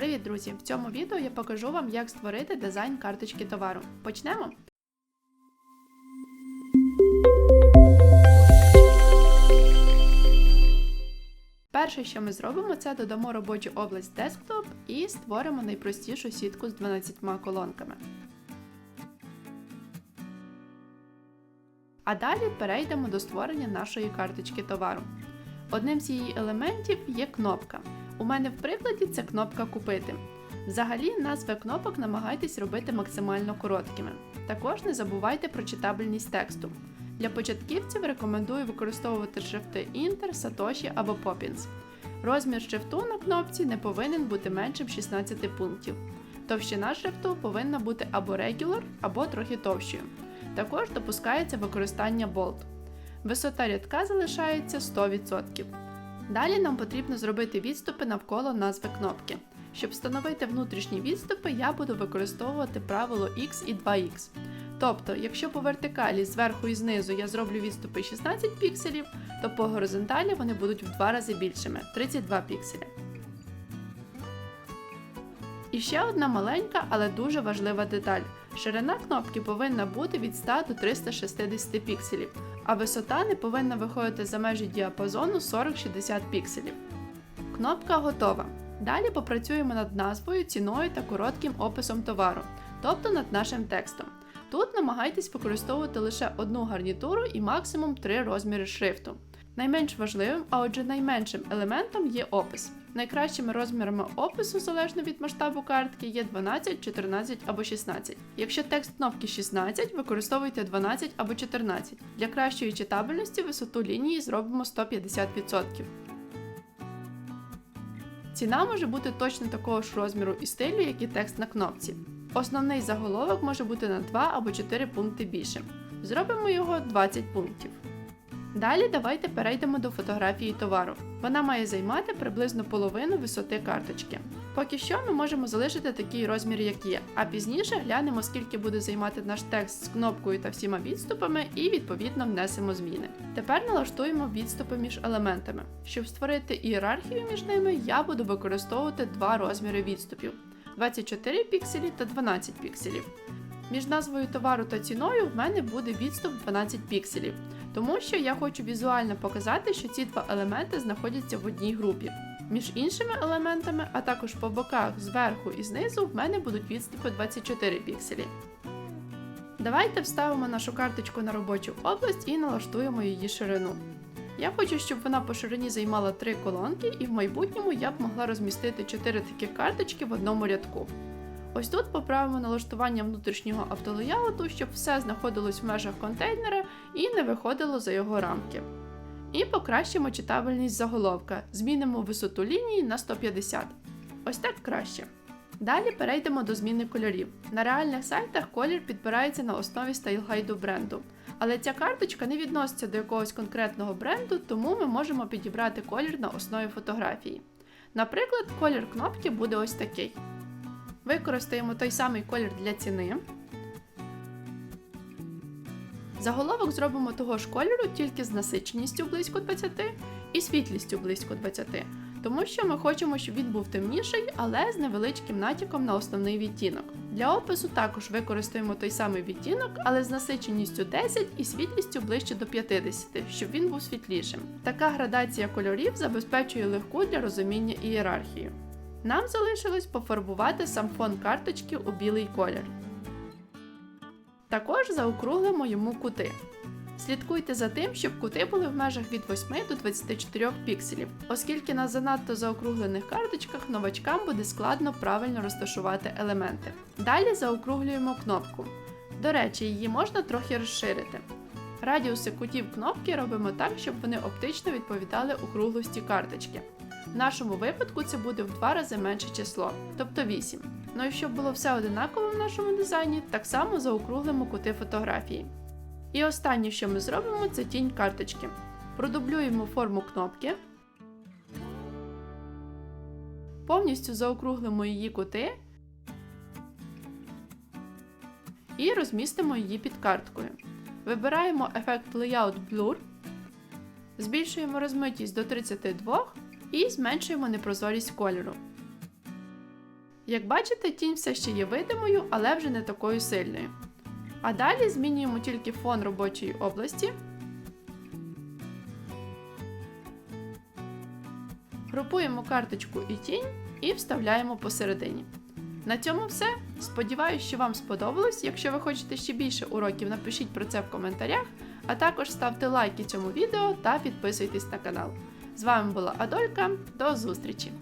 Привіт, друзі! В цьому відео я покажу вам, як створити дизайн карточки товару. Почнемо? Перше, що ми зробимо, це додамо робочу область Desktop і створимо найпростішу сітку з 12 колонками. А далі перейдемо до створення нашої карточки товару. Одним з її елементів є кнопка. У мене в прикладі це кнопка Купити. Взагалі, назви кнопок намагайтесь робити максимально короткими. Також не забувайте про читабельність тексту. Для початківців рекомендую використовувати шрифти Inter, Satoshi або Poppins. Розмір шрифту на кнопці не повинен бути меншим 16 пунктів. Товщина шрифту повинна бути або regular, або трохи товщою. Також допускається використання Bold. Висота рядка залишається 100%. Далі нам потрібно зробити відступи навколо назви кнопки. Щоб встановити внутрішні відступи, я буду використовувати правило X і 2X. Тобто, якщо по вертикалі зверху і знизу я зроблю відступи 16 пікселів, то по горизонталі вони будуть в два рази більшими 32 пікселі. І ще одна маленька, але дуже важлива деталь. Ширина кнопки повинна бути від 100 до 360 пікселів, а висота не повинна виходити за межі діапазону 40-60 пікселів. Кнопка готова. Далі попрацюємо над назвою, ціною та коротким описом товару, тобто над нашим текстом. Тут намагайтесь використовувати лише одну гарнітуру і максимум 3 розміри шрифту. Найменш важливим, а отже найменшим елементом є опис. Найкращими розмірами опису, залежно від масштабу картки, є 12, 14 або 16. Якщо текст кнопки 16, використовуйте 12 або 14. Для кращої читабельності висоту лінії зробимо 150%. Ціна може бути точно такого ж розміру і стилю, як і текст на кнопці. Основний заголовок може бути на 2 або 4 пункти більшим. Зробимо його 20 пунктів. Далі давайте перейдемо до фотографії товару. Вона має займати приблизно половину висоти карточки. Поки що ми можемо залишити такий розмір, як є, а пізніше глянемо, скільки буде займати наш текст з кнопкою та всіма відступами, і відповідно внесемо зміни. Тепер налаштуємо відступи між елементами. Щоб створити ієрархію між ними, я буду використовувати два розміри відступів: 24 пікселі та 12 пікселів. Між назвою товару та ціною в мене буде відступ 12 пікселів, тому що я хочу візуально показати, що ці два елементи знаходяться в одній групі. Між іншими елементами, а також по боках зверху і знизу, в мене будуть відступи 24 пікселі. Давайте вставимо нашу карточку на робочу область і налаштуємо її ширину. Я хочу, щоб вона по ширині займала 3 колонки, і в майбутньому я б могла розмістити 4 таких карточки в одному рядку. Ось тут поправимо налаштування внутрішнього автолояуту, щоб все знаходилось в межах контейнера і не виходило за його рамки. І покращимо читабельність заголовка, змінимо висоту лінії на 150. Ось так краще. Далі перейдемо до зміни кольорів. На реальних сайтах колір підбирається на основі стайлгайду бренду. Але ця карточка не відноситься до якогось конкретного бренду, тому ми можемо підібрати колір на основі фотографії. Наприклад, колір кнопки буде ось такий. Використаємо той самий колір для ціни. Заголовок зробимо того ж кольору тільки з насиченістю близько 20 і світлістю близько 20, тому що ми хочемо, щоб він був темніший, але з невеличким натяком на основний відтінок. Для опису також використаємо той самий відтінок, але з насиченістю 10 і світлістю ближче до 50, щоб він був світлішим. Така градація кольорів забезпечує легку для розуміння ієрархію. Нам залишилось пофарбувати сам фон карточки у білий колір. Також заокруглимо йому кути. Слідкуйте за тим, щоб кути були в межах від 8 до 24 пікселів, оскільки на занадто заокруглених карточках новачкам буде складно правильно розташувати елементи. Далі заокруглюємо кнопку. До речі, її можна трохи розширити. Радіуси кутів кнопки робимо так, щоб вони оптично відповідали округлості карточки. В нашому випадку це буде в два рази менше число, тобто 8. Ну і щоб було все одинаково в нашому дизайні, так само заокруглимо кути фотографії. І останнє, що ми зробимо, це тінь карточки. Продублюємо форму кнопки, повністю заокруглимо її кути і розмістимо її під карткою. Вибираємо ефект Layout Blur, збільшуємо розмитість до 32 і зменшуємо непрозорість кольору. Як бачите, тінь все ще є видимою, але вже не такою сильною. А далі змінюємо тільки фон робочої області. Групуємо карточку і тінь і вставляємо посередині. На цьому все. Сподіваюсь, що вам сподобалось. Якщо ви хочете ще більше уроків, напишіть про це в коментарях, а також ставте лайки цьому відео та підписуйтесь на канал. З вами була Адолька. До зустрічі!